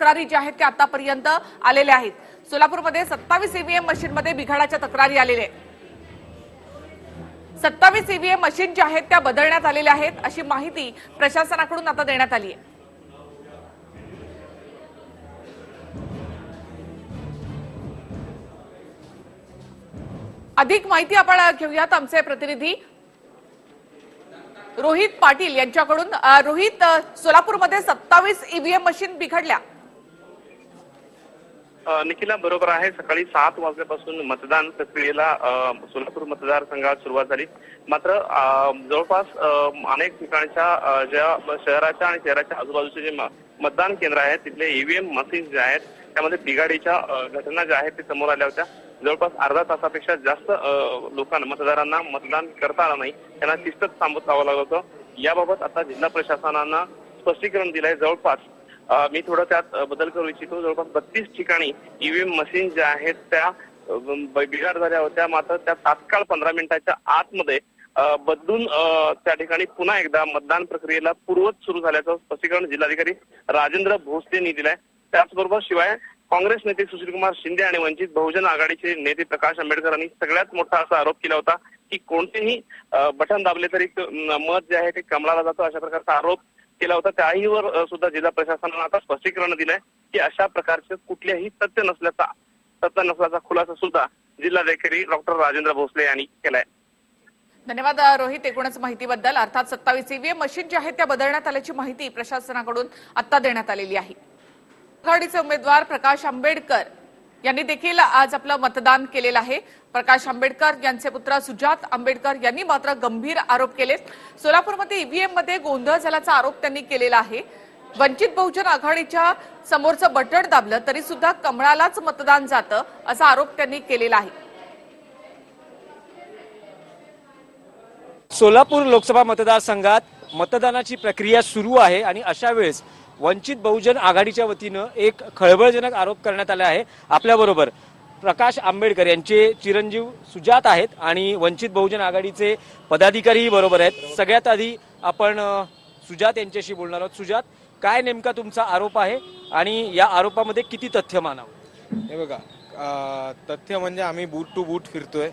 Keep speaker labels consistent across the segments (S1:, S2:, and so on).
S1: तक्रारी ज्या आहेत त्या आतापर्यंत आलेल्या आहेत. सोलापूरमध्ये सत्तावीस ईव्हीएम मशीनमध्ये बिघाडाच्या तक्रारी आलेल्या आहेत. सत्तावीस ईव्हीएम मशीन ज्या आहेत त्या बदलण्यात आलेल्या आहेत अशी माहिती प्रशासनाकडून आता देण्यात आली आहे. अधिक माहिती आपण घेऊयात आमचे प्रतिनिधी. रोहित पाटील यांच्याकडून रोहित सोलापूरमध्ये सत्तावीस ईव्हीएम मशीन बिघडल्या.
S2: निखिला बरोबर आहे. सकाळी सात वाजल्यापासून मतदान प्रक्रियेला सोलापूर मतदारसंघात सुरुवात झाली. मात्र जवळपास अनेक ठिकाणच्या ज्या शहराच्या आणि शहराच्या आजूबाजूचे जे मतदान केंद्र आहेत तिथले ईव्हीएम मशीन जे आहेत त्यामध्ये बिघाडीच्या घटना ज्या आहेत ते समोर आल्या होत्या. जवळपास अर्धा तासापेक्षा जास्त लोकांना मतदारांना मतदान करता आलं नाही. त्यांना शिस्तच थांबत जावं लागलं होतं. याबाबत आता जिल्हा प्रशासनानं स्पष्टीकरण दिलंय. जवळपास मी थोडं त्यात बदल करू इच्छितो. जवळपास बत्तीस ठिकाणी ईव्हीएम मशीन ज्या आहेत त्या बिघाड झाल्या होत्या. मात्र त्या तात्काळ पंधरा मिनिटाच्या आतमध्ये बदलून त्या ठिकाणी पुन्हा एकदा मतदान प्रक्रियेला पूर्वत सुरू झाल्याचं स्पष्टीकरण जिल्हाधिकारी राजेंद्र भोसले यांनी दिलंय. त्याचबरोबर शिवाय काँग्रेस नेते सुशीलकुमार शिंदे आणि वंचित बहुजन आघाडीचे नेते प्रकाश आंबेडकर यांनी सगळ्यात मोठा असा आरोप केला होता की कोणतेही बटन दाबले तरी मत जे आहे ते कमळाला जातं. अशा प्रकारचा आरोप केला होता. त्याहीवर सुद्धा जिल्हा प्रशासनानं आता स्पष्टीकरण दिलंय की अशा प्रकारचे कुठल्याही तथ्य नसल्याचा तथ्य नसल्याचा खुलासा सुद्धा जिल्हाधिकारी डॉक्टर राजेंद्र भोसले यांनी केलाय.
S1: धन्यवाद रोहित. एकूणच माहितीबद्दल. अर्थात सत्तावीस ईव्हीएम मशीन ज्या आहेत त्या बदलण्यात आल्याची माहिती प्रशासनाकडून आता देण्यात आलेली आहे. आघाडीचे उमेदवार प्रकाश आंबेडकर यांनी देखील आज आपलं मतदान केलेलं आहे. प्रकाश आंबेडकर यांचे पुत्र सुजात आंबेडकर यांनी मात्र गंभीर आरोप केले. सोलापूरमध्ये ईव्हीएममध्ये गोंधळ झाल्याचा आरोप त्यांनी केलेला आहे. वंचित बहुजन आघाडीच्या समोरचं बटण दाबलं तरी सुद्धा कमळालाच मतदान जातं असा आरोप त्यांनी केलेला आहे.
S3: सोलापूर लोकसभा मतदारसंघात मतदानाची प्रक्रिया सुरू आहे आणि अशा वेळेस वंचित बहुजन आघाडीच्या वतीनं एक खळबळजनक आरोप करण्यात आला आहे. आपल्याबरोबर प्रकाश आंबेडकर यांचे चिरंजीव सुजात आहेत आणि वंचित बहुजन आघाडीचे पदाधिकारीही बरोबर आहेत. सगळ्यात आधी आपण सुजात यांच्याशी बोलणार आहोत. सुजात काय नेमका तुमचा आरोप आहे आणि या आरोपामध्ये किती तथ्य मानावं?
S4: हे बघा तथ्य म्हणजे आम्ही बूट टू बूट फिरतोय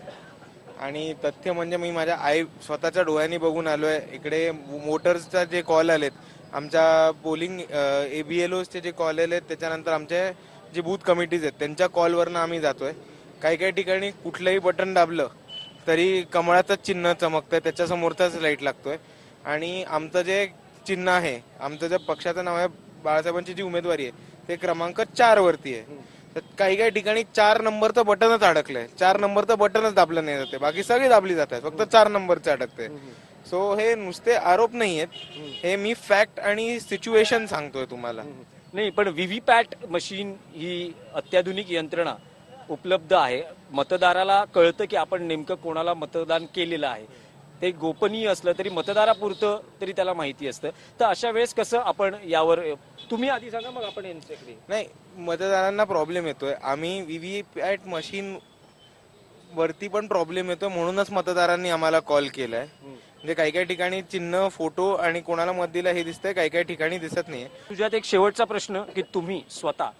S4: आणि तथ्य म्हणजे मी माझ्या आई स्वतःच्या डोळ्यांनी बघून आलोय. इकडे मोटर्सचा जे कॉल आलेत आमच्या बोलिंग ए बी एल ओचे जे कॉल आहेत त्याच्यानंतर आमचे जे बूथ कमिटीज आहेत त्यांच्या कॉलवरनं आम्ही जातोय. काही काही ठिकाणी कुठलंही बटन दाबलं तरी कमळाचंच चिन्ह चमकतंय त्याच्यासमोरचाच लाइट लागतोय. आणि आमचं जे चिन्ह आहे आमचं जे पक्षाचं नाव आहे बाळासाहेबांची जी उमेदवारी आहे ते क्रमांक चार वरती आहे. तर काही काही ठिकाणी चार नंबरचं बटनच अडकलंय. चार नंबरचं बटनच दाबलं नाही जाते बाकी सगळी दाबली जात आहेत फक्त चार नंबरचं अडकते सो हे नुसते आरोप नाही आहेत हे मी फॅक्ट आणि सिच्युएशन सांगतोय तुम्हाला.
S3: नाही पण व्हीव्हीपॅट मशीन ही अत्याधुनिक यंत्रणा उपलब्ध आहे. मतदाराला कळतं की आपण नेमकं कोणाला मतदान केलेलं आहे. ते गोपनीय असलं तरी मतदारापुरतं तरी त्याला माहिती असतं. तर अशा वेळेस कसं आपण यावर तुम्ही आधी सांगा मग आपण
S4: नाही मतदारांना प्रॉब्लेम येतोय. आम्ही व्हीव्हीपॅट मशीन वरती पण प्रॉब्लेम येतोय म्हणूनच मतदारांनी आम्हाला कॉल केलाय. म्हणजे काही काही ठिकाणी चिन्ह फोटो आणि कोणाला मत दिलं हे दिसतंय काही काही ठिकाणी दिसत नाहीये.
S3: तुझ्यात एक शेवटचा प्रश्न की तुम्ही स्वतः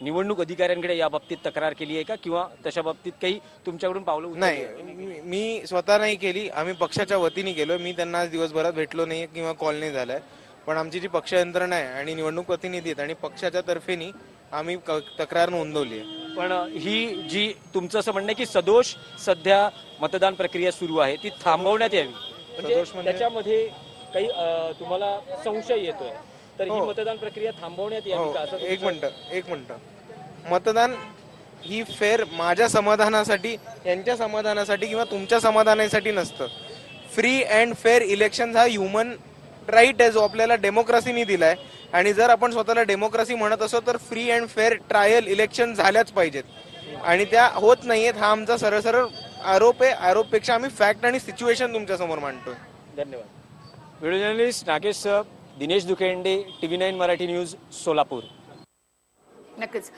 S3: निवडणूक अधिकाऱ्यांकडे या बाबतीत तक्रार केली आहे का? किंवा तशा बाबतीत काही तुमच्याकडून पावलं
S4: नाही मी स्वतः नाही केली. आम्ही पक्षाच्या वतीने गेलो मी त्यांना आज दिवसभरात भेटलो नाही किंवा कॉल नाही झालाय. पण आमची जी पक्ष यंत्रणा आहे आणि निवडणूक प्रतिनिधी आहेत आणि पक्षाच्या तर्फेनी आम्ही तक्रार नोंदवली आहे.
S3: पण ही जी तुमचं असं म्हणणं आहे की सदोष सध्या मतदान प्रक्रिया सुरू आहे ती थांबवण्यात यावी. म्हणजे
S4: सदोष म्हणजे?
S3: त्याच्यामध्ये काही अं, तुम्हाला संशय येतोय तर ही
S4: हो.
S3: मतदान प्रक्रिया थांबवण्यात यावी
S4: हो.
S3: का असं
S4: एक
S3: तुमचं-
S4: मिनिट एक मिनिट. मतदान ही फेर माझ्या समाधानासाठी यांच्या समाधानासाठी किंवा तुमच्या समाधानासाठी नसतं. फ्री अँड फेअर इलेक्शन हा ह्युमन राईट आहे जो आपल्याला डेमोक्रेसीनी दिलाय. आणि जर आपण स्वतःला डेमोक्रेसी म्हणत असो तर free and fair trial election झाल्याच पाहिजेत. आणि त्या होत नाहीयेत हा आमचा सरळ सरळ आरोप आहे. आरोपपेक्षा आम्ही फॅक्ट आणि सिच्युएशन तुमच्यासमोर मांडतोय.
S3: धन्यवाद. Video journalist Nagesh sir Dinesh Dukhende TV nine Marathi news Solapur.
S1: नक्कीच.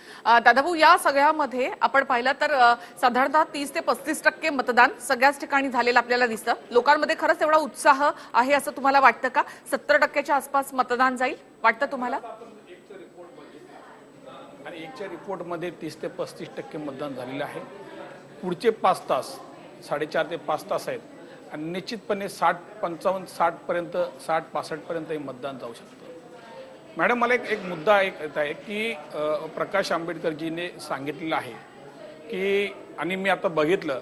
S1: दादाभाऊ या सगळ्यामध्ये आपण पाहिलं तर साधारणतः तीस ते पस्तीस टक्के मतदान सगळ्याच ठिकाणी झालेलं आपल्याला दिसतं. लोकांमध्ये खरंच एवढा उत्साह आहे असं तुम्हाला वाटतं का? सत्तर टक्क्याच्या आसपास मतदान जाईल वाटतं तुम्हाला?
S5: आणि एकच्या रिपोर्टमध्ये तीस ते पस्तीस टक्के मतदान झालेलं आहे. पुढचे पाच तास साडेचार ते पाच तास आहेत. आणि निश्चितपणे साठ पंचावन्न साठपर्यंत साठ पासष्टपर्यंत हे मतदान जाऊ शकतं. मॅडम मला एक एक मुद्दा एक येत आहे की प्रकाश आंबेडकरजीने सांगितलेलं आहे की आणि मी आता बघितलं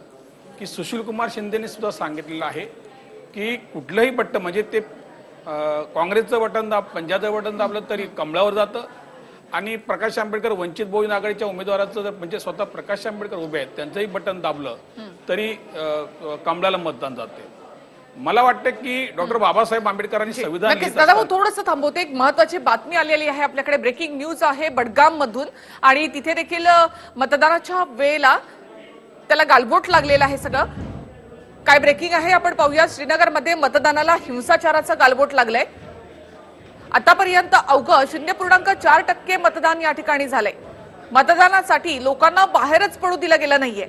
S5: की सुशीलकुमार शिंदेने सुद्धा सांगितलेलं आहे की कुठलंही बटन म्हणजे ते काँग्रेसचं बटन दाब पंजाबचं बटन दाबलं तरी कमळावर जातं. आणि प्रकाश आंबेडकर वंचित बहुजन आघाडीच्या उमेदवाराचं जर म्हणजे स्वतः प्रकाश आंबेडकर उभे आहेत त्यांचंही बटन दाबलं तरी कमळाला मतदान जाते. मला वाटतं की डॉक्टर बाबासाहेब आंबेडकरांनी संविधान
S1: दादा भाऊ थोडंसं थांबवते एक महत्वाची बातमी आलेली आहे आपल्याकडे. ब्रेकिंग न्यूज आहे बडगाम मधून आणि तिथे देखील मतदानाच्या वेळेला त्याला गालबोट लागलेलं आहे सगळं. काय ब्रेकिंग आहे आपण पाहूया. श्रीनगरमध्ये मतदानाला हिंसाचाराचं गालबोट लागलंय. आतापर्यंत अवघं शून्य पूर्णांक चार टक्के मतदान या ठिकाणी झालंय. मतदानासाठी लोकांना बाहेरच पडू दिलं गेलं नाहीये.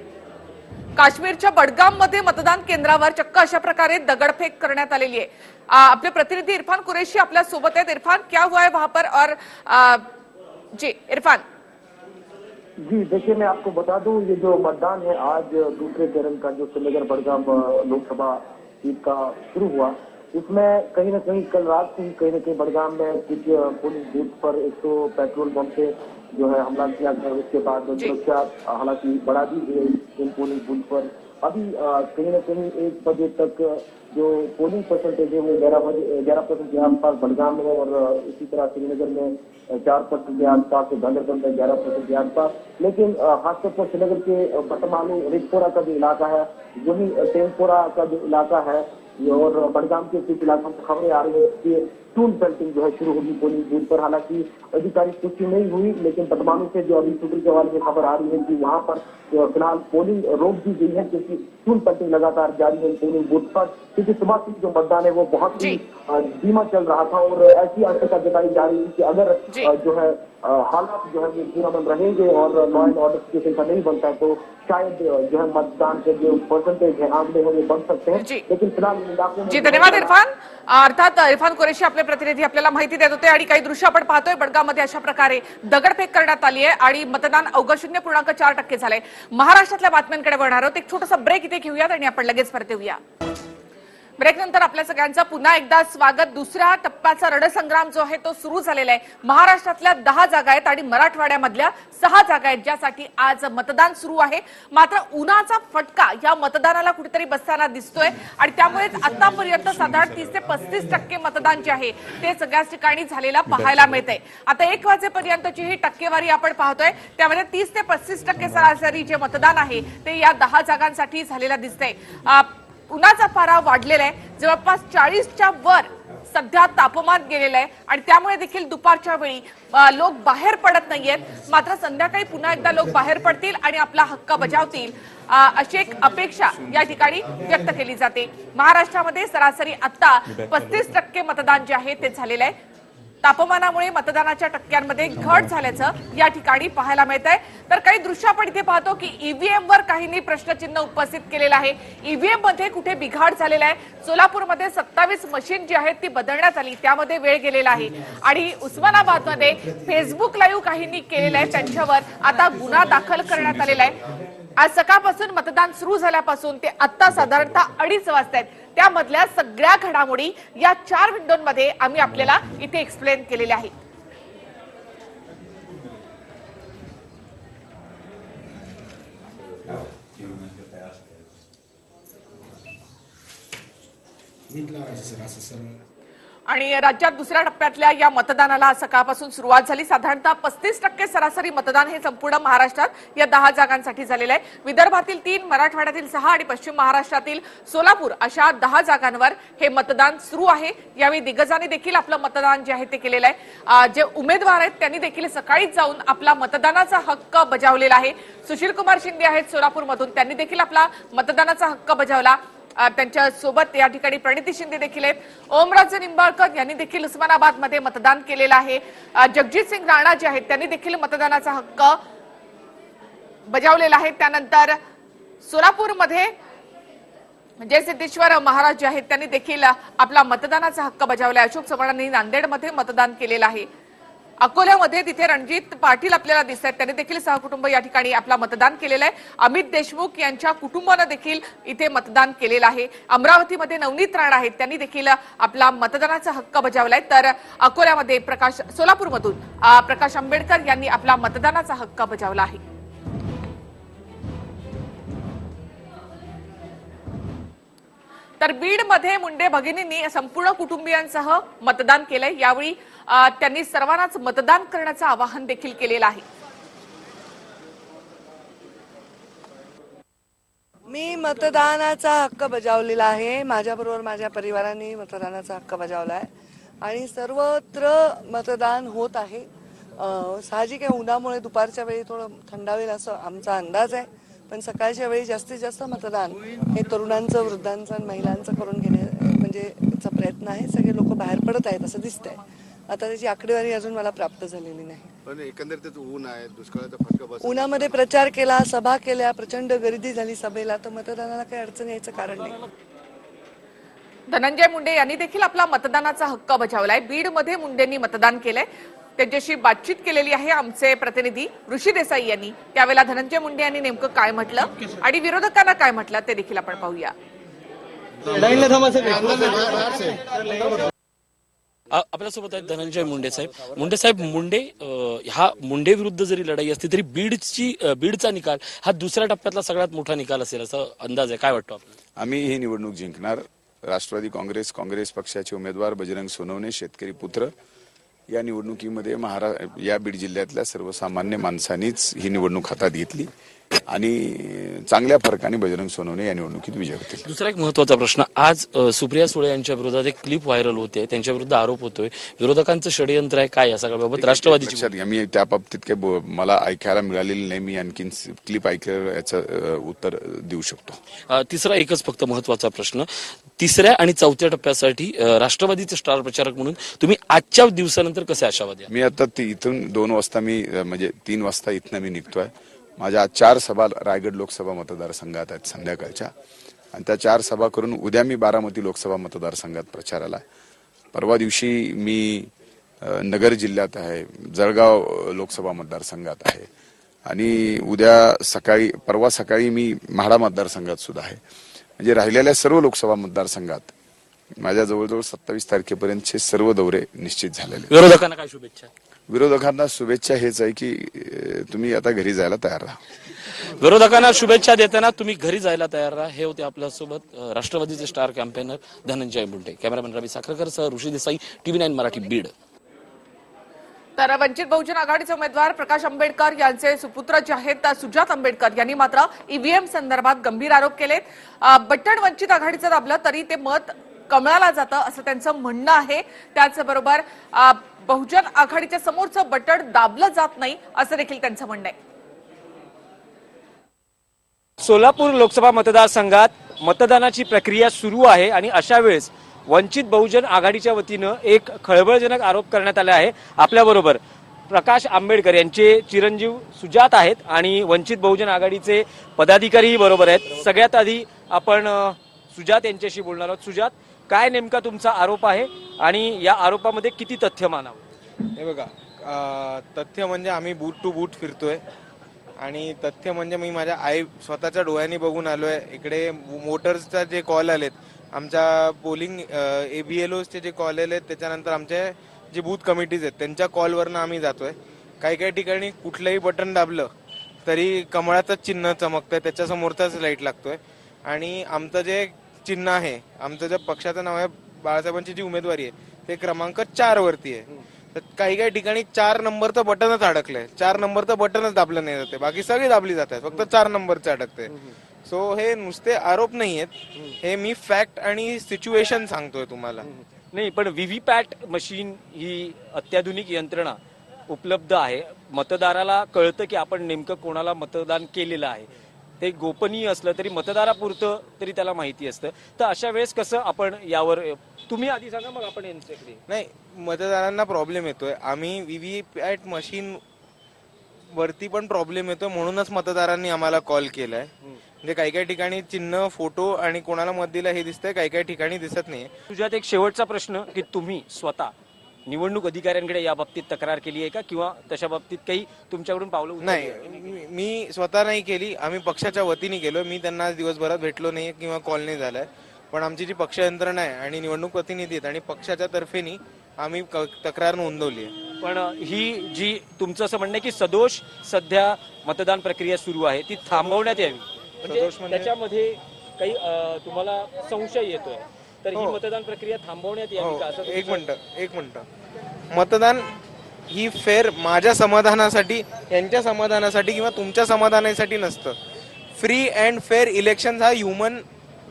S1: काश्मीरच्या बडगाम मध्ये मतदान केंद्रावर चक्क अशा प्रकारे दगडफेक आहे. आपले प्रतिनिधी इरफान कुरेशी आपल्या सोबत आहेत. इरफान क्या हुआ है वहाँ पर? और आ, जी इरफान.
S6: जी देखिए मैं आपको बता दूँ ये जो मतदान है आज दूसरे चरण का जो श्रीनगर बड़गाम लोकसभा सीट का शुरू हुआ इसमें कहीं ना कहीं कल रात से ही कहीं ना कहीं बड़गाम में कुछ पोलिंग बूथ पर एक तो पेट्रोल पंप से जो है हमला किया गया उसके बाद सुरक्षा हालाँकि बढ़ा दी गई इन पोलिंग बूथ पर। अभी कहीं ना कहीं एक बजे तक जो पोलिंग परसेंटेज है वो ग्यारह बजे ग्यारह परसेंट के आसपास बड़गाम में और इसी तरह श्रीनगर में चार परसेंट के आसपास गांधरबंद में ग्यारह परसेंट के आसपास। लेकिन खासतौर पर श्रीनगर के बटमालू रिजपोरा का जो इलाका है वही टेमपोरा का जो इलाका है और बड़गाम के कुछ इलाकों में खबरें आ रही है कि टूल बेल्टिंग जो है शुरू होगी पोलिंग बूथ पर। हालाँकि अधिकारिक पुष्टि नहीं हुई लेकिन बटमालू से जो अभी सूत्र के हवाले से खबर आ रही है कि वहाँ पर फ़िलहाल पोलिंग रोक दी गई है क्योंकि टूल बेल्टिंग लगातार जारी है पोलिंग बूथ पर। क्योंकि सुबह से जो मतदान है वो बहुत ही धीमा चल रहा था और ऐसी आशंका जताई जा रही थी कि अगर
S1: जो।
S6: है हालात जो है ये पूरा बन रहेंगे और लॉ एंड ऑर्डर सिचुएशन का नहीं बनता है तो शायद जो है मतदान के जो परसेंटेज है आंकड़े हैं वो बढ़ सकते हैं। लेकिन फ़िलहाल इन इलाकों में
S1: जी धन्यवाद इरफान। अर्थात इरफान कुरेशी आपले प्रतिनिधी आपल्याला माहिती देत होते आणि काही दृश्य आपण पाहतोय. बडगावमध्ये अशा प्रकारे दगडफेक करण्यात आली आहे आणि मतदान अवघड शून्य पूर्णांक चार टक्के झालंय. महाराष्ट्रातल्या बातम्यांकडे वळणार आहोत. एक छोटासा ब्रेक इथे घेऊयात आणि आपण लगेच परत येऊया. ब्रेकनंतर आपल्या सगळ्यांचं पुन्हा एकदा स्वागत. दुसऱ्या टप्प्याचा रणसंग्राम जो आहे तो सुरू झालेला आहे. महाराष्ट्रातल्या दहा जागा आहेत आणि मराठवाड्यामधल्या सहा जागा आहेत ज्यासाठी आज मतदान सुरू आहे. मात्र उन्हाचा फटका या मतदानाला कुठेतरी बसताना दिसतोय आणि त्यामुळेच आतापर्यंत साधारण तीस ते पस्तीस टक्के मतदान जे आहे ते सगळ्याच ठिकाणी झालेला पाहायला मिळतंय. आता एक वाजेपर्यंतची ही टक्केवारी आपण पाहतोय. त्यामध्ये तीस ते पस्तीस टक्के सरासरी जे मतदान आहे ते या दहा जागांसाठी झालेलं दिसतंय. उन्हाचा पारा वाढलेला आहे. जवळपास चाळीसच्या वर सध्या तापमान गेलेलं आहे. आणि त्यामुळे देखील दुपारच्या वेळी लोक बाहेर पडत नाहीयेत. मात्र संध्याकाळी पुन्हा एकदा लोक बाहेर पडतील आणि आपला हक्क बजावतील अशी एक अपेक्षा या ठिकाणी व्यक्त केली जाते. महाराष्ट्रामध्ये सरासरी आता पस्तीस टक्के मतदान जे आहे ते झालेलं आहे. तापमानामुळे मतदानाच्या टक्क्यांमध्ये घट झाल्याचं या ठिकाणी पाहायला मिळत आहे तर काही दृश्य आपण इथे पाहतो की ईव्हीएम वर काहींनी प्रश्नचिन्ह उपस्थित केलेलं आहे. ईव्हीएममध्ये कुठे बिघाड झालेला आहे? सोलापूरमध्ये सत्तावीस मशीन जी आहेत ती बदलण्यात आली. त्यामध्ये वेळ गेलेला आहे. आणि उस्मानाबादमध्ये फेसबुक लाईव्ह काहींनी केलेलं आहे. त्यांच्यावर आता गुन्हा दाखल करण्यात आलेला आहे. आज सकाळपासून मतदान सुरू झाल्यापासून ते आता साधारणतः अडीच वाजतायत. त्यामधल्या सगळ्या घडामोडी या चार विंडोंमध्ये आम्ही आपल्याला इथे एक्सप्लेन केलेल्या आहेत. आणि राज्यात दुसऱ्या टप्प्यातल्या या मतदानाला सकाळपासून सुरुवात झाली. साधारणतः पस्तीस टक्के सरासरी मतदान हे संपूर्ण महाराष्ट्रात या दहा जागांसाठी झालेलं आहे. विदर्भातील तीन मराठवाड्यातील सहा आणि पश्चिम महाराष्ट्रातील सोलापूर अशा दहा जागांवर हे मतदान सुरू आहे. यावेळी दिग्गजांनी देखील आपलं मतदान जे आहे ते केलेलं आहे. जे उमेदवार आहेत त्यांनी देखील सकाळीच जाऊन आपला मतदानाचा हक्क बजावलेला आहे. सुशील कुमार शिंदे आहेत सोलापूरमधून. त्यांनी देखील आपला मतदानाचा हक्क बजावला. त्यांच्यासोबत या ठिकाणी प्रणिती शिंदे देखील आहेत. ओमराजे निंबाळकर यांनी देखील उस्मानाबादमध्ये मतदान केलेलं आहे. जगजीत जगजित सिंग राणा जे आहेत त्यांनी देखील मतदानाचा हक्क बजावलेला आहे. त्यानंतर सोलापूरमध्ये जय सिद्धेश्वर महाराज जे आहेत त्यांनी देखील आपला मतदानाचा हक्क बजावला अशोक चव्हाणांनी नांदेडमध्ये मतदान केलेलं आहे. अकोल्यामध्ये तिथे रणजित पाटील आपल्याला दिसत आहेत. त्यांनी देखील सहकुटुंब या ठिकाणी आपला मतदान केलेलं आहे. अमित देशमुख यांच्या कुटुंबानं देखील इथे मतदान केलेलं आहे. अमरावतीमध्ये नवनीत राणा आहेत. त्यांनी देखील आपला मतदानाचा हक्क बजावलाय. तर अकोल्यामध्ये प्रकाश सोलापूरमधून प्रकाश आंबेडकर यांनी आपला मतदानाचा हक्क बजावला आहे. तर बीडमध्ये मुंडे भगिनींनी संपूर्ण कुटुंबियांसह मतदान केलंय. यावेळी त्यांनी सर्वांनाच मतदान करण्याचं आवाहन देखील केलेलं आहे.
S7: मी मतदानाचा हक्क बजावलेला आहे. माझ्याबरोबर माझ्या परिवाराने मतदानाचा हक्क बजावला आहे. आणि सर्वत्र मतदान होत आहे. साहजिक आहे उन्हामुळे दुपारच्या वेळी थोडं थंडावेल असं आमचा अंदाज आहे. पण सकाळच्या वेळी जास्तीत जास्त मतदान हे तरुणांचं वृद्धांचं आणि महिलांचं करून घेणे म्हणजे प्रयत्न आहे. सगळे लोक बाहेर पडत आहेत असं दिसतंय. आता त्याची आकडेवारी अजून मला प्राप्त झालेली नाही.
S8: पण एकंदरीतच ऊन आहे दुष्काळाचा
S7: उन्हामध्ये प्रचार केला सभा केल्या प्रचंड गर्दी झाली सभेला. तर मतदानाला काही अडचण यायचं कारण नाही.
S1: धनंजय मुंडे यांनी देखील आपला मतदानाचा हक्क बजावलाय. बीडमध्ये मुंडेंनी मतदान केलंय. त्यांच्याशी बातचीत केलेली आहे आमचे प्रतिनिधी ऋषी देसाई यांनी. त्यावेळेला धनंजय मुंडे यांनी नेमकं काय म्हटलं आणि विरोधकांना काय म्हटलं ते देखील आपण पाहूया.
S9: आपल्यासोबत आहेत धनंजय मुंडे साहेब. मुंडे साहेब मुंडे ह्या मुंडे विरुद्ध जरी लढाई असली तरी बीडची बीडचा निकाल हा दुसऱ्या टप्प्यातला सगळ्यात मोठा निकाल असेल असा अंदाज आहे. काय वाटतो आपल्याला?
S8: आम्ही ही निवडणूक जिंकणार. राष्ट्रवादी काँग्रेस काँग्रेस पक्षाचे उमेदवार बजरंग सोनवणे शेतकरी पुत्र. या निवडणुकीमध्ये महारा या बीड जिल्ह्यातल्या सर्वसामान्य माणसांनीच ही निवडणूक हातात घेतली. आणि चांगल्या फरकाने बजरंग सोनवणे या निवडणुकीत विजय होतील.
S9: दुसरा एक महत्त्वाचा प्रश्न. आज सुप्रिया सुळे यांच्या विरोधात एक क्लिप व्हायरल होते. त्यांच्या विरुद्ध आरोप होतोय. विरोधकांचं षडयंत्र आहे काय या सगळ्याबाबत?
S8: घ्या. मी त्या बाबतीत काही मला ऐकायला मिळालेलं नाही. मी आणखीन क्लिप ऐकलं याचं उत्तर देऊ शकतो.
S9: तिसरा एकच फक्त महत्त्वाचा प्रश्न. तिसऱ्या आणि चौथ्या टप्प्यासाठी राष्ट्रवादीचे स्टार प्रचारक म्हणून तुम्ही आजच्या दिवसानंतर कसे आशावादी?
S8: मी आता इथून दोन वाजता मी म्हणजे तीन वाजता इथनं मी निघतोय. माझ्या चार सभा रायगड लोकसभा मतदारसंघात आहेत संध्याकाळच्या. आणि त्या चार सभा करून उद्या मी बारामती लोकसभा मतदारसंघात प्रचाराला आहे. परवा दिवशी मी नगर जिल्ह्यात आहे जळगाव लोकसभा मतदारसंघात आहे. आणि उद्या सकाळी परवा सकाळी मी म्हाडा मतदारसंघात सुद्धा आहे. म्हणजे राहिलेल्या सर्व लोकसभा मतदारसंघात माझ्या जवळजवळ सत्तावीस तारखेपर्यंतचे सर्व दौरे निश्चित झालेले
S9: विरोधकांना काय शुभेच्छा?
S8: विरोधकांना शुभेच्छा हेच आहे की तुम्ही आता घरी जायला तयार राहा.
S9: विरोधकांना शुभेच्छा देताना तुम्ही घरी जायला तयार राहा. हे होते आपल्यासोबत राष्ट्रवादीचे star campaigner Dhananjay Munde. Cameraman Ravi Sakharkar सह ऋषी देसाई टीव्ही नाईन मराठी बीड.
S1: तर वंचित बहुजन आघाडीचे उमेदवार प्रकाश आंबेडकर यांचे सुपुत्र जे आहेत सुजात आंबेडकर यांनी मात्र ईव्हीएम संदर्भात गंभीर आरोप केलेत. बटण वंचित आघाडीचं दाबलं तरी ते मत कमळाला जातं असं त्यांचं म्हणणं आहे. त्याचबरोबर बहुजन आघाडीच्या समोरचं बटण दाबलं जात नाही असं देखील त्यांचं म्हणणं आहे.
S3: सोलापूर लोकसभा मतदारसंघात मतदानाची प्रक्रिया सुरू आहे आणि अशा वेळेस वंचित बहुजन आघाडीच्या वतीनं एक खळबळजनक आरोप करण्यात आला आहे. आपल्याबरोबर प्रकाश आंबेडकर यांचे चिरंजीव सुजात आहेत आणि वंचित बहुजन आघाडीचे पदाधिकारीही बरोबर आहेत. सगळ्यात आधी आपण सुजात यांच्याशी बोलणार आहोत. सुजात काय नेमका तुमचा आरोप आहे आणि या आरोपामध्ये किती तथ्य मानावं?
S4: हे बघा तथ्य म्हणजे आम्ही बूट टू बूट फिरतोय. आणि तथ्य म्हणजे मी माझ्या आई स्वतःच्या डोळ्यांनी बघून आलोय. इकडे मोटर्सचा जे कॉल आलेत आमच्या पोलिंग एबीएलओचे जे कॉल आलेत त्याच्यानंतर आमचे जे बूथ कमिटीज आहेत त्यांच्या कॉलवरनं आम्ही जातोय. काही काही ठिकाणी कुठलंही बटन दाबलं तरी कमळाचंच चिन्ह चमकतंय त्याच्यासमोरचाच लाइट लागतोय. आणि आमचं जे चिन्ह आहे. आमचं जे पक्षाचं नाव आहे बाळासाहेबांची जी उमेदवारी आहे ते क्रमांक चार वरती आहे. तर काही काही ठिकाणी चार नंबरचं बटनच अडकलंय. चार नंबरचं बटनच दाबलं नाही जाते. बाकी सगळी दाबली जात फक्त चार नंबरचं अडकते सो हे नुसते आरोप नाही आहेत. हे मी फॅक्ट आणि सिच्युएशन सांगतोय तुम्हाला.
S3: नाही पण व्हीव्हीपॅट मशीन ही अत्याधुनिक यंत्रणा उपलब्ध आहे. मतदाराला कळतं की आपण नेमकं कोणाला मतदान केलेलं आहे. ते गोपनीय असलं तरी मतदारापुरतं तरी त्याला माहिती असतं. तर अशा वेळेस कसं आपण यावर तुम्ही आधी सांगा मग आपण यांच्याकडे.
S4: नाही मतदारांना प्रॉब्लेम येतोय. आम्ही व्हीव्हीपॅट मशीन वरती पण प्रॉब्लेम येतोय म्हणूनच मतदारांनी आम्हाला कॉल केलाय. म्हणजे काही काही ठिकाणी चिन्ह फोटो आणि कोणाला मत दिलं हे दिसतंय काही काही ठिकाणी दिसत नाही
S3: तुझ्यात एक शेवटचा प्रश्न की तुम्ही स्वतः निवडणूक अधिकाऱ्यांकडे या बाबतीत तक्रार केली आहे का? किंवा तशा बाबतीत काही तुमच्याकडून पावलं उचलली
S4: नाही? मी- मी स्वतः नाही केली. आम्ही पक्षाच्या वतीने गेलो मी त्यांना आज दिवसभरात भेटलो नाही किंवा कॉल नाही झालाय. पण आमची जी पक्ष यंत्रणा आहे आणि निवडणूक प्रतिनिधी आहेत आणि पक्षाच्या तर्फेनी आम्ही क- तक्रार नोंदवली आहे.
S3: पण ही जी तुमचं असं म्हणणं आहे की सदोष सध्या मतदान प्रक्रिया सुरू आहे ती थांबवण्यात यावी. म्हणजे
S4: सदोष म्हणजे?
S3: त्याच्यामध्ये काही अं, तुम्हाला संशय येतोय. तर ही
S4: हो.
S3: मतदान प्रक्रिया थांबवण्यात यावी
S4: हो.
S3: का असं
S4: एक मिनिट एक मिनिट. मतदान ही फेर माझ्या समाधानासाठी यांच्या समाधानासाठी किंवा तुमच्या समाधानासाठी नसतं. फ्री अँड फेअर इलेक्शन हा ह्युमन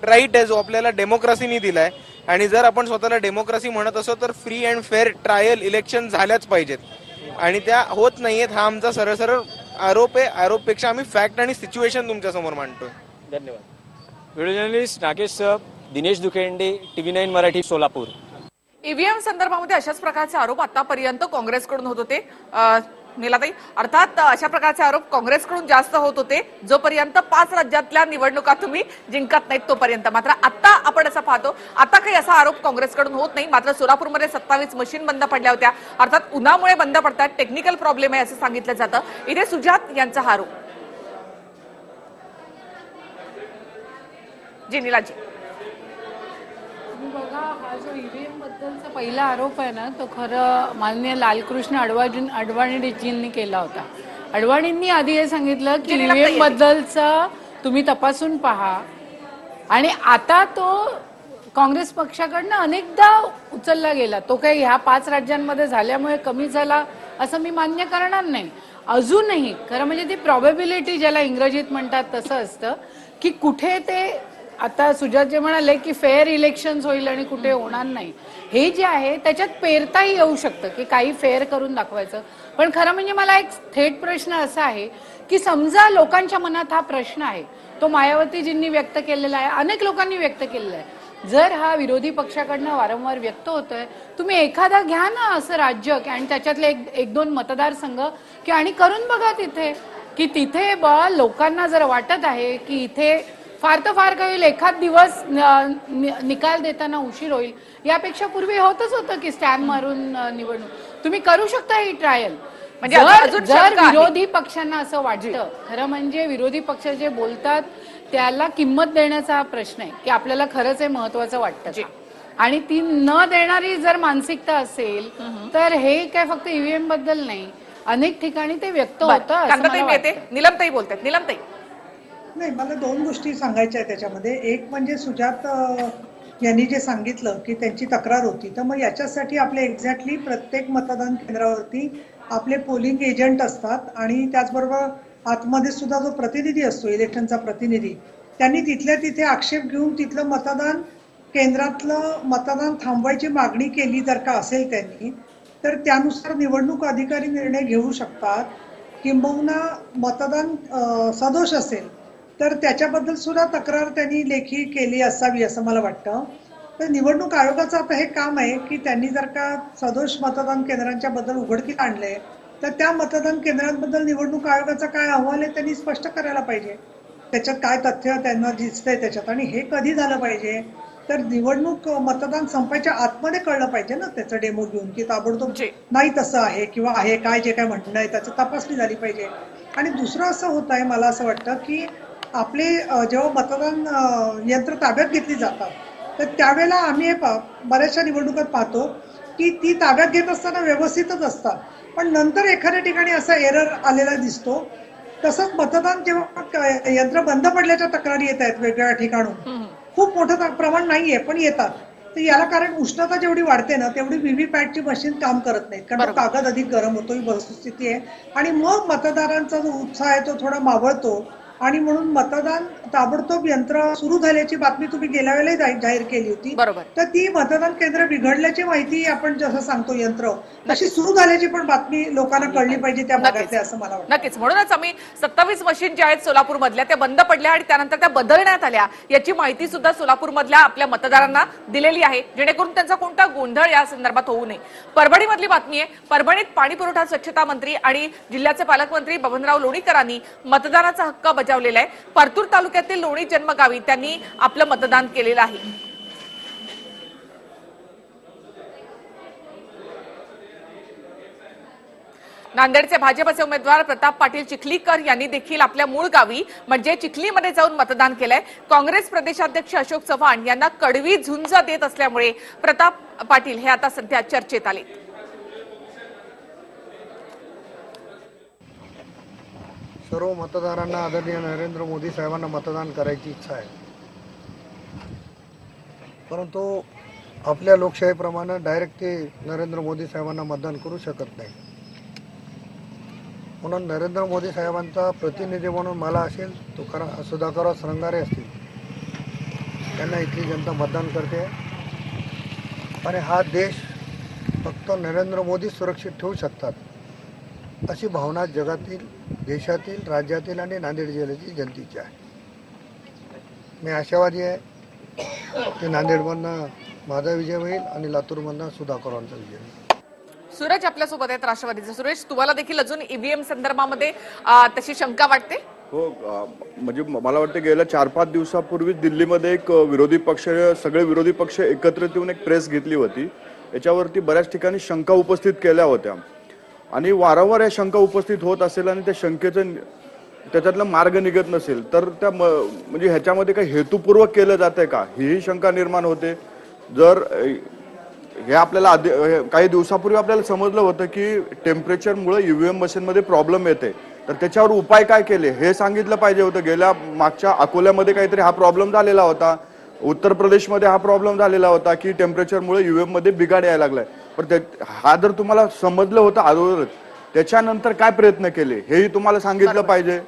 S4: राईट आहे जो आपल्याला डेमोक्रेसीने दिलाय. आणि जर आपण स्वतःला डेमोक्रेसी म्हणत असो तर free and fair trial election झाल्याच पाहिजेत. आणि त्या होत नाहीयेत हा आमचा सरळ सरळ आरोप आहे. आरोपपेक्षा आम्ही फॅक्ट आणि सिच्युएशन तुमच्यासमोर मांडतोय.
S3: धन्यवाद. Video journalist Nagesh sir Dinesh Dukhende TV nine Marathi Solapur.
S1: EVM संदर्भामध्ये अशाच प्रकारचे आरोप आतापर्यंत काँग्रेसकडून होत होते. नीलाताई अर्थात अशा प्रकारचे आरोप काँग्रेसकडून जास्त होत होते जोपर्यंत पाच राज्यातल्या निवडणुका तुम्ही जिंकत नाहीत तोपर्यंत. मात्र आता आपण असं पाहतो आता काही असा आरोप काँग्रेसकडून होत नाही. मात्र सोलापूरमध्ये सत्तावीस मशीन बंद पडल्या होत्या. अर्थात उन्हामुळे बंद पडतात टेक्निकल प्रॉब्लेम आहे असं सांगितलं जातं. इथे सुजात यांचा हा आरोप. जी नीलाजी.
S10: हा जो ईव्हीएम बद्दलचा पहिला आरोप आहे ना तो खरं माननीय लालकृष्ण अडवाणी अडवाणीजींनी केला होता. अडवाणींनी आधी हे सांगितलं की ईव्हीएम बद्दलचा तुम्ही तपासून पहा. आणि आता तो काँग्रेस पक्षाकडनं अनेकदा उचलला गेला. तो काही ह्या पाच राज्यांमध्ये झाल्यामुळे कमी झाला असं मी मान्य करणार नाही. अजूनही खरं म्हणजे ती प्रॉबेबिलिटी ज्याला इंग्रजीत म्हणतात तसं असतं की कुठे ते आता सुजात जे म्हणाले की फेअर इलेक्शन होईल आणि कुठे होणार नाही हे जे आहे त्याच्यात पेरताही येऊ शकतं की काही फेअर करून दाखवायचं. पण खरं म्हणजे मला एक थेट प्रश्न असा आहे की समजा लोकांच्या मनात हा प्रश्न आहे तो मायावतीजींनी व्यक्त केलेला आहे अनेक लोकांनी व्यक्त केलेला आहे. जर हा विरोधी पक्षाकडनं वारंवार व्यक्त होतोय तुम्ही एखादा घ्या ना असं राज्य की आणि त्याच्यातले एक एक दोन मतदारसंघ की आणि करून बघा तिथे की तिथे बा लोकांना जर वाटत आहे की इथे फार तर फार काही होईल एखाद दिवस निकाल देताना उशीर होईल. यापेक्षा पूर्वी होतच होतं की स्टॅम्प मारून निवडणूक. तुम्ही करू शकता ही ट्रायल
S1: म्हणजे
S10: जर. विरोधी पक्षांना असं वाटतं खरं म्हणजे विरोधी पक्ष जे बोलतात त्याला किंमत देण्याचा हा प्रश्न आहे की आपल्याला खरंच हे महत्वाचं वाटतं का? आणि ती न देणारी जर मानसिकता असेल तर हे काय फक्त ईव्हीएमबद्दल नाही. अनेक ठिकाणी ते व्यक्त होतं.
S1: निलमताई बोलतात निलमताई.
S11: नाही मला दोन गोष्टी सांगायच्या आहेत त्याच्यामध्ये. एक म्हणजे सुजात यांनी जे सांगितलं की त्यांची तक्रार होती तर मग याच्यासाठी आपले एक्झॅक्टली प्रत्येक मतदान केंद्रावरती आपले पोलिंग एजंट असतात आणि त्याचबरोबर आतमध्ये सुद्धा जो प्रतिनिधी असतो इलेक्शनचा प्रतिनिधी त्यांनी तिथल्या तिथे आक्षेप घेऊन तिथलं मतदान केंद्रातलं मतदान थांबवायची मागणी केली जर का असेल त्यांनी तर त्यानुसार निवडणूक अधिकारी निर्णय घेऊ शकतात. किंबहुना मतदान सदोष असेल तर त्याच्याबद्दल सुद्धा तक्रार त्यांनी लेखी केली असावी असं मला वाटतं. तर निवडणूक आयोगाचं आता हे काम आहे की त्यांनी जर का सदोष मतदान केंद्रांच्या बद्दल उघडकीत आणले तर त्या मतदान केंद्रांबद्दल निवडणूक आयोगाचा काय अहवाल आहे त्यांनी स्पष्ट करायला पाहिजे. त्याच्यात काय तथ्य त्यांना दिसतंय त्याच्यात आणि हे कधी झालं पाहिजे? तर निवडणूक मतदान संपायच्या आतमध्ये कळलं पाहिजे ना त्याचं डेमो घेऊन की ताबडतोब. नाही तसं आहे किंवा आहे काय जे काय म्हणणं आहे त्याचं तपासणी झाली पाहिजे. आणि दुसरं असं होत आहे मला असं वाटतं की आपले जेव्हा मतदान यंत्र ताब्यात घेतली जातात तर त्यावेळेला आम्ही बऱ्याचशा निवडणुकात पाहतो की ती ताब्यात घेत असताना व्यवस्थितच असतात. पण नंतर एखाद्या ठिकाणी असा एरर आलेला दिसतो. तसंच मतदान जेव्हा यंत्र बंद पडल्याच्या तक्रारी येत आहेत वेगवेगळ्या ठिकाणून. खूप मोठं प्रमाण नाहीये पण येतात. तर याला कारण उष्णता जेवढी वाढते ना तेवढी व्हीव्हीपॅटची मशीन काम करत नाहीत. कारण तो कागद अधिक गरम होतो ही वस्तुस्थिती आहे. आणि मग मतदारांचा जो उत्साह आहे तो थोडा मावळतो. आणि म्हणून मतदान ताबडतोब यंत्र सुरू झाल्याची बातमी तुम्ही गेल्या वेळेला जाहीर केली होती.
S1: बरोबर.
S11: तर ती मतदान केंद्र बिघडल्याची माहिती आपण जसं सांगतो यंत्र तशी सुरू झाल्याची पण बातमी लोकांना कळली पाहिजे त्या भागातल्या असं मला वाटतं.
S1: नक्कीच. म्हणूनच आम्ही सत्तावीस मशीन ज्या आहेत सोलापूर मधल्या त्या बंद पडल्या आणि त्यानंतर त्या बदलण्यात आल्या. याची माहिती सुद्धा सोलापूर मधल्या आपल्या मतदारांना दिलेली आहे. जेणेकरून त्यांचा कोणता गोंधळ या संदर्भात होऊ नये. परभणी मधली बातमी आहे. परभणीत पाणी पुरवठा स्वच्छता मंत्री आणि जिल्ह्याचे पालकमंत्री बबनराव लोणीकरांनी मतदानाचा हक्क बजावलेलं आहे. परतूर तालुक्यातील लोणी जन्मगावी त्यांनी आपलं मतदान केलेलं आहे. नांदेडचे भाजपचे उमेदवार प्रताप पाटील चिखलीकर यांनी देखील आपल्या मूळ गावी म्हणजे चिखलीमध्ये जाऊन मतदान केलंय. काँग्रेस प्रदेशाध्यक्ष अशोक चव्हाण यांना कडवी झुंज देत असल्यामुळे प्रताप पाटील हे आता सध्या चर्चेत आले
S12: सर्व मतदारांना आदरणीय नरेंद्र मोदी साहेबांना मतदान करायची इच्छा आहे. परंतु आपल्या लोकशाहीप्रमाणे डायरेक्ट ते नरेंद्र मोदी साहेबांना मतदान करू शकत नाही. म्हणून नरेंद्र मोदी साहेबांचा प्रतिनिधी म्हणून मला असेल तुकारा सुधाकरराव श्रंगारे असतील त्यांना इथली जनता मतदान करते. आणि हा देश फक्त नरेंद्र मोदी सुरक्षित ठेवू शकतात अशी भावना जगातील देशातील राज्यातील आणि नांदेड जिल्ह्यातील जनतेची आहे. मी आशावादी आहे की नांदेडमधनं माझा विजय होईल आणि लातूरमधनं सुधाकरांचा विजय होईल.
S1: सूरज आपल्यासोबत आहेत राष्ट्रवादीचे. सुरेश तुम्हाला देखील अजून ईव्हीएम संदर्भामध्ये अ, तशी शंका वाटते?
S13: हो म्हणजे मला वाटतं गेल्या चार पाच दिवसापूर्वी दिल्लीमध्ये एक विरोधी पक्ष सगळे विरोधी पक्ष एकत्रित येऊन एक प्रेस घेतली होती. याच्यावरती बऱ्याच ठिकाणी शंका उपस्थित केल्या होत्या. आणि वारंवार या शंका उपस्थित होत असेल आणि त्या शंकेचं त्याच्यातला मार्ग निघत नसेल तर त्या म- म्हणजे ह्याच्यामध्ये काही हेतुपूर्वक केलं जात आहे का? हीही शंका निर्माण होते. जर हे आपल्याला आधी काही दिवसापूर्वी आपल्याला समजलं होतं की टेम्परेचरमुळे ईव्हीएम मशीनमध्ये प्रॉब्लेम येते. तर त्याच्यावर उपाय काय केले? हे सांगितलं पाहिजे होतं. गेल्या मागच्या अकोल्यामध्ये काहीतरी हा प्रॉब्लेम झालेला होता. उत्तर प्रदेशमध्ये हा प्रॉब्लेम झालेला होता की टेम्परेचरमुळे यू एममध्ये बिघाड यायला लागलाय. पण ते- हा जर तुम्हाला समजलं होतं अगोदरच त्याच्यानंतर काय प्रयत्न केले? हेही तुम्हाला सांगितलं पाहिजे.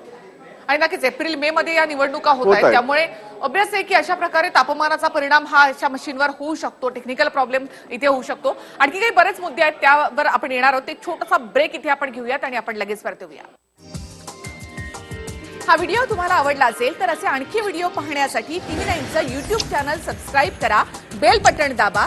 S1: आणि नक्कीच एप्रिल मे मध्ये या निवडणुका होत
S13: होत आहेत.
S1: त्यामुळे अभ्यास आहे की अशा प्रकारे तापमानाचा परिणाम हा अशा मशीनवर होऊ शकतो. टेक्निकल प्रॉब्लेम इथे होऊ शकतो. आणखी काही बरेच मुद्दे आहेत त्यावर आपण येणार आहोत. एक छोटासा ब्रेक इथे आपण घेऊयात आणि आपण लगेच परत येऊया हा व्हिडिओ तुम्हाला आवडला असेल तर असे आणखी व्हिडिओ पाहण्यासाठी टीव्ही नाईनचं युट्यूब चॅनल सबस्क्राईब करा. बेल बटन दाबा.